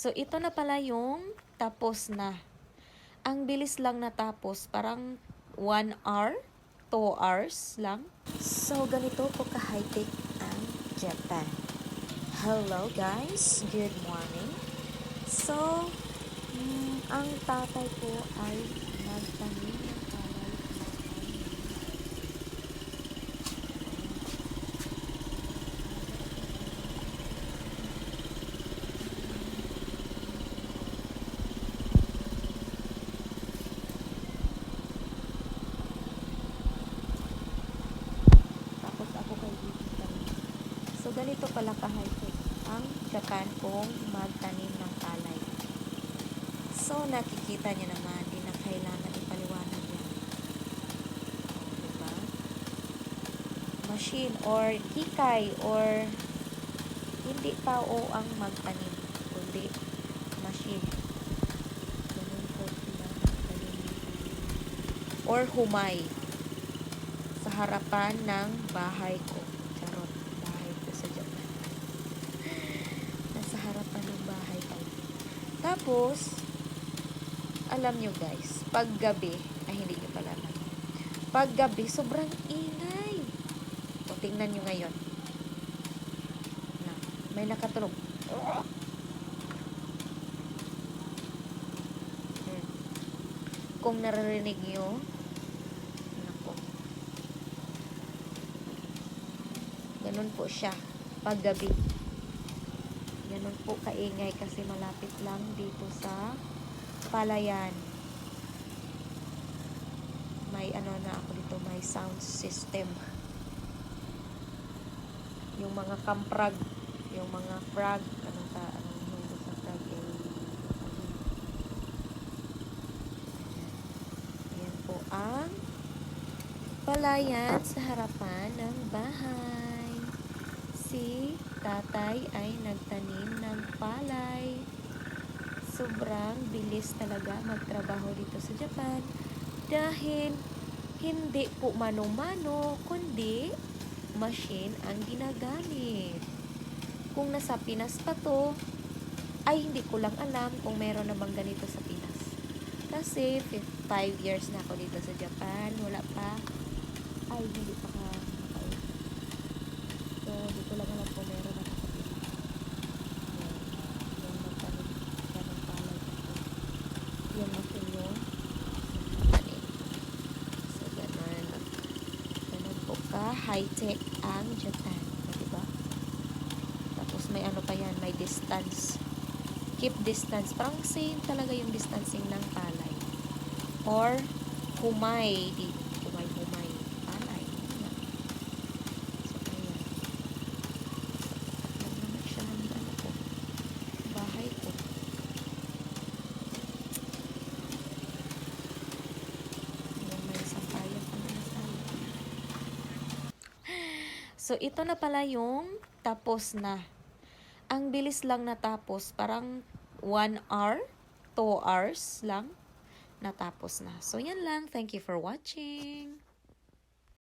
So, ito na pala yung tapos na. Ang bilis lang natapos. Parang 1 hour, 2 hours lang. So, ganito po ka-high-tech ang Japan. Hello guys, good morning. So, mm, ang tatay ko ay nagtanim ng palay. Tapos ako kay Vita. So, ganito pala ka-high-tech ang Japan kung magtanim ng palay. So, nakikita niyo naman, di na kailangan ipaliwanag yan. Diba? Machine or hikay or hindi tao ang magtanim, kundi machine. Ganun po. Or humay sa harapan ng bahay ko. Charot, bahay ko sa Japan. Nasa harapan ng bahay ko. Tapos, alam nyo guys, pag gabi, ay hindi nyo pala alam. Pag gabi, sobrang ingay. O, tingnan nyo ngayon. Na, may nakatulog. Hmm. Kung naririnig nyo, nako, Ganun po siya paggabi. Ganun po kaingay kasi malapit lang dito sa palayan. May ano na ako dito, may sound system. Yung mga kamprag, yung mga frog, anong ta, anong hindi sa frog eh. Ayan po ang palayan sa harapan ng bahay. Tatay ay nagtanim ng palay. Sobrang bilis talaga magtrabaho dito sa Japan dahil hindi po mano-mano kundi machine ang ginagamit. Kung nasa Pinas pa to, ay hindi ko lang alam kung meron namang ganito sa Pinas. Kasi 5 years na ako dito sa Japan, wala pa ay hindi pa ka nakauwi. So, hindi ko lang alam kung meron na sa Pinas. Yan. Yung magtanim siya ng palay dito. Yung machine yung tanim. So, ganun. Ganun po ka high-tech ang Japan. Diba? Tapos may ano pa yan, may distance. Keep distance. Parang same talaga yung distancing ng palay. Or, humay. Di, humay, humay. Palay. Yan. So, ayan. Yan naman siya ng ano ko. Bahay ko. Yan, may sampayan pa na nasali. So, ito na pala yung tapos na. Ang bilis lang natapos. Parang 1 hour, 2 hours lang natapos na. So, yan lang. Thank you for watching.